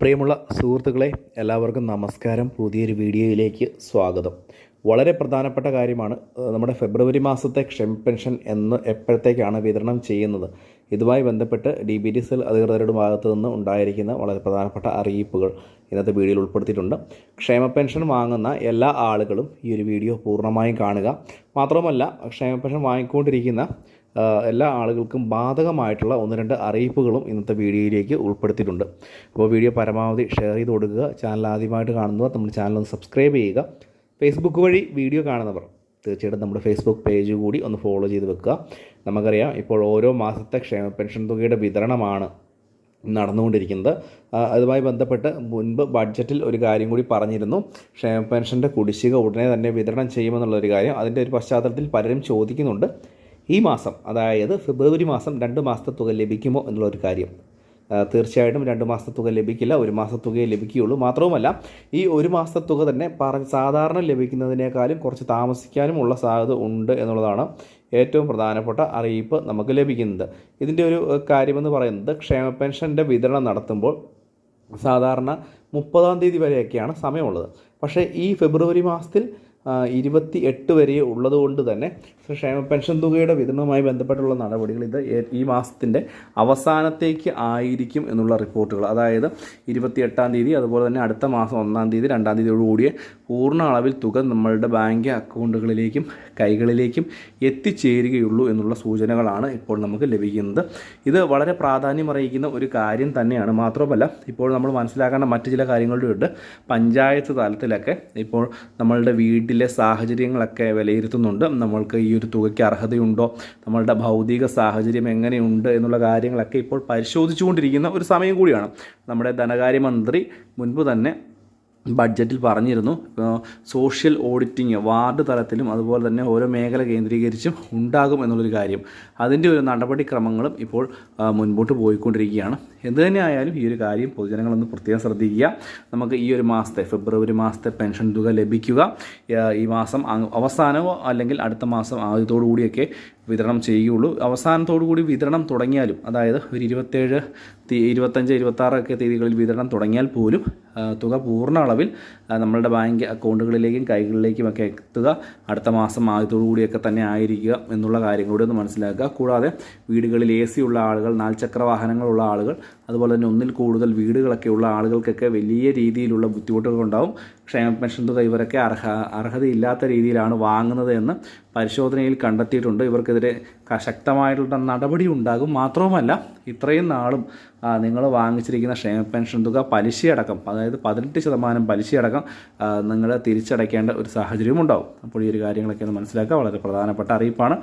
പ്രിയമുള്ള സുഹൃത്തുക്കളെ എല്ലാവർക്കും നമസ്കാരം. പുതിയൊരു വീഡിയോയിലേക്ക് സ്വാഗതം. വളരെ പ്രധാനപ്പെട്ട കാര്യമാണ് നമ്മുടെ ഫെബ്രുവരി മാസത്തെ ക്ഷമ പെൻഷൻ എന്ന് എപ്പോഴത്തേക്കാണ് വിതരണം ചെയ്യുന്നത്. ഇതുമായി ബന്ധപ്പെട്ട് ഡി ബി ടി സെൽ അധികൃതരുടെ ഭാഗത്തു നിന്ന് ഉണ്ടായിരിക്കുന്ന വളരെ പ്രധാനപ്പെട്ട അറിയിപ്പുകൾ ഇന്നത്തെ വീഡിയോയിൽ ഉൾപ്പെടുത്തിയിട്ടുണ്ട്. ക്ഷേമ പെൻഷൻ വാങ്ങുന്ന എല്ലാ ആളുകളും ഈ ഒരു വീഡിയോ പൂർണമായും കാണുക. മാത്രമല്ല ക്ഷേമ പെൻഷൻ വാങ്ങിക്കൊണ്ടിരിക്കുന്ന എല്ലാ ആളുകൾക്കും ബാധകമായിട്ടുള്ള ഒന്ന് രണ്ട് അറിയിപ്പുകളും ഇന്നത്തെ വീഡിയോയിലേക്ക് ഉൾപ്പെടുത്തിയിട്ടുണ്ട്. അപ്പോൾ വീഡിയോ പരമാവധി ഷെയർ ചെയ്ത് കൊടുക്കുക. ചാനൽ ആദ്യമായിട്ട് കാണുന്നവർ നമ്മുടെ ചാനൽ ഒന്ന് സബ്സ്ക്രൈബ് ചെയ്യുക. ഫേസ്ബുക്ക് വഴി വീഡിയോ കാണുന്നവർ തീർച്ചയായിട്ടും നമ്മുടെ ഫേസ്ബുക്ക് പേജ് കൂടി ഒന്ന് ഫോളോ ചെയ്ത് വെക്കുക. നമുക്കറിയാം ഇപ്പോൾ ഓരോ മാസത്തെ ക്ഷേമ പെൻഷൻ തുകയുടെ വിതരണമാണ് നടന്നുകൊണ്ടിരിക്കുന്നത്. അതുമായി ബന്ധപ്പെട്ട് മുൻപ് ബഡ്ജറ്റിൽ ഒരു കാര്യം കൂടി പറഞ്ഞിരുന്നു. ക്ഷേമ പെൻഷന്റെ കുടിശ്ശിക ഉടനെ തന്നെ വിതരണം ചെയ്യുമെന്നുള്ളൊരു കാര്യം അതിന്റെ ഒരു പശ്ചാത്തലത്തിൽ പലരും ചോദിക്കുന്നുണ്ട്. ഈ മാസം അതായത് ഫെബ്രുവരി മാസം രണ്ട് മാസത്തെ തുക ലഭിക്കുമോ എന്നുള്ളൊരു കാര്യം. തീർച്ചയായിട്ടും രണ്ട് മാസത്തുക ലഭിക്കില്ല ഒരു മാസത്തുകയെ ലഭിക്കുകയുള്ളൂ. മാത്രവുമല്ല ഈ ഒരു മാസത്തുക തുക തന്നെ പറ സാധാരണ ലഭിക്കുന്നതിനേക്കാളും കുറച്ച് താമസിക്കാനും ഉള്ള സാധ്യത ഉണ്ട് എന്നുള്ളതാണ് ഏറ്റവും പ്രധാനപ്പെട്ട അറിയിപ്പ് നമുക്ക് ലഭിക്കുന്നത്. ഇതിന്റെ ഒരു കാര്യമെന്ന് പറയുന്നത് ക്ഷേമ പെൻഷന്റെ വിതരണം നടത്തുമ്പോൾ സാധാരണ മുപ്പതാം തീയതി വരെയൊക്കെയാണ് സമയമുള്ളത്. പക്ഷേ ഈ ഫെബ്രുവരി മാസത്തിൽ ഇരുപത്തി എട്ട് വരെ ഉള്ളതുകൊണ്ട് തന്നെ ക്ഷേമ പെൻഷൻ തുകയുടെ വിതരണവുമായി ബന്ധപ്പെട്ടുള്ള നടപടികൾ ഇത് ഈ മാസത്തിന്റെ അവസാനത്തേക്ക് ആയിരിക്കും എന്നുള്ള റിപ്പോർട്ടുകൾ. അതായത് ഇരുപത്തി എട്ടാം തീയതി അതുപോലെ തന്നെ അടുത്ത മാസം ഒന്നാം തീയതി രണ്ടാം തീയതിയോടുകൂടിയ പൂർണ അളവിൽ തുക നമ്മളുടെ ബാങ്ക് അക്കൗണ്ടുകളിലേക്കും കൈകളിലേക്കും എത്തിച്ചേരുകയുള്ളൂ എന്നുള്ള സൂചനകളാണ് ഇപ്പോൾ നമുക്ക് ലഭിക്കുന്നത്. ഇത് വളരെ പ്രാധാന്യം അറിയിക്കുന്ന ഒരു കാര്യം തന്നെയാണ്. മാത്രമല്ല ഇപ്പോൾ നമ്മൾ മനസ്സിലാക്കേണ്ട മറ്റു ചില കാര്യങ്ങളുടെ ഉണ്ട് പഞ്ചായത്ത് തലത്തിലൊക്കെ ഇപ്പോൾ നമ്മളുടെ വീട്ടിലെ സാഹചര്യങ്ങളൊക്കെ വിലയിരുത്തുന്നുണ്ട്. നമ്മൾക്ക് ഈ ഒരു തുകയ്ക്ക് അർഹതയുണ്ടോ? നമ്മളുടെ ഭൗതിക സാഹചര്യം എങ്ങനെയുണ്ട് എന്നുള്ള കാര്യങ്ങളൊക്കെ ഇപ്പോൾ പരിശോധിച്ചുകൊണ്ടിരിക്കുന്ന ഒരു സമയം കൂടിയാണ്. നമ്മുടെ ധനകാര്യമന്ത്രി മുൻപ് തന്നെ ബഡ്ജറ്റിൽ പറഞ്ഞിരുന്നു. സോഷ്യൽ ഓഡിറ്റിങ് വാർഡ് തലത്തിലും അതുപോലെ തന്നെ ഓരോ മേഖല കേന്ദ്രീകരിച്ചും ഉണ്ടാകും എന്നുള്ളൊരു കാര്യം. അതിന്റെ ഒരു നടപടിക്രമങ്ങളും ഇപ്പോൾ മുൻപോട്ട് പോയിക്കൊണ്ടിരിക്കുകയാണ്. എന്ത് തന്നെ ആയാലും ഈ ഒരു കാര്യം പൊതുജനങ്ങളൊന്ന് പ്രത്യേകം ശ്രദ്ധിക്കുക. നമുക്ക് ഈ ഒരു മാസത്തെ ഫെബ്രുവരി മാസത്തെ പെൻഷൻ തുക ലഭിക്കുക. ഈ മാസം അവസാനമോ അല്ലെങ്കിൽ അടുത്ത മാസം ആദ്യത്തോടു കൂടിയൊക്കെ വിതരണം ചെയ്യുകയുള്ളൂ. അവസാനത്തോടു കൂടി വിതരണം തുടങ്ങിയാലും അതായത് ഒരു ഇരുപത്തേഴ് ഇരുപത്തഞ്ച് ഇരുപത്താറൊക്കെ തീയതികളിൽ വിതരണം തുടങ്ങിയാൽ പോലും തുക പൂർണ അളവിൽ നമ്മളുടെ ബാങ്ക് അക്കൗണ്ടുകളിലേക്കും കൈകളിലേക്കും ഒക്കെ എത്തുക അടുത്ത മാസം ആദ്യത്തോടു കൂടിയൊക്കെ തന്നെ ആയിരിക്കുക എന്നുള്ള കാര്യം കൂടി ഒന്ന് മനസ്സിലാക്കുക. കൂടാതെ വീടുകളിൽ എ സി ഉള്ള ആളുകൾ നാൽചക്ര വാഹനങ്ങളുള്ള ആളുകൾ അതുപോലെ തന്നെ ഒന്നിൽ കൂടുതൽ വീടുകളൊക്കെ ഉള്ള ആളുകൾക്കൊക്കെ വലിയ രീതിയിലുള്ള ബുദ്ധിമുട്ടുകൾ ഉണ്ടാവും. ക്ഷേമ പെൻഷൻ തുക ഇവരൊക്കെ അർഹ അർഹതയില്ലാത്ത രീതിയിലാണ് വാങ്ങുന്നത് എന്ന് പരിശോധനയിൽ കണ്ടെത്തിയിട്ടുണ്ട്. ഇവർക്കെതിരെ ശക്തമായിട്ടുള്ള നടപടി ഉണ്ടാകും. മാത്രവുമല്ല ഇത്രയും നാളും നിങ്ങൾ വാങ്ങിച്ചിരിക്കുന്ന ക്ഷേമ പെൻഷൻ തുക പലിശയടക്കം അതായത് പതിനെട്ട് ശതമാനം പലിശയടക്കം നിങ്ങൾ തിരിച്ചടയ്ക്കേണ്ട ഒരു സാഹചര്യവും ഉണ്ടാവും. അപ്പോൾ ഈ ഒരു കാര്യങ്ങളൊക്കെ ഒന്ന് മനസ്സിലാക്കുക. വളരെ പ്രധാനപ്പെട്ട അറിയിപ്പാണ്.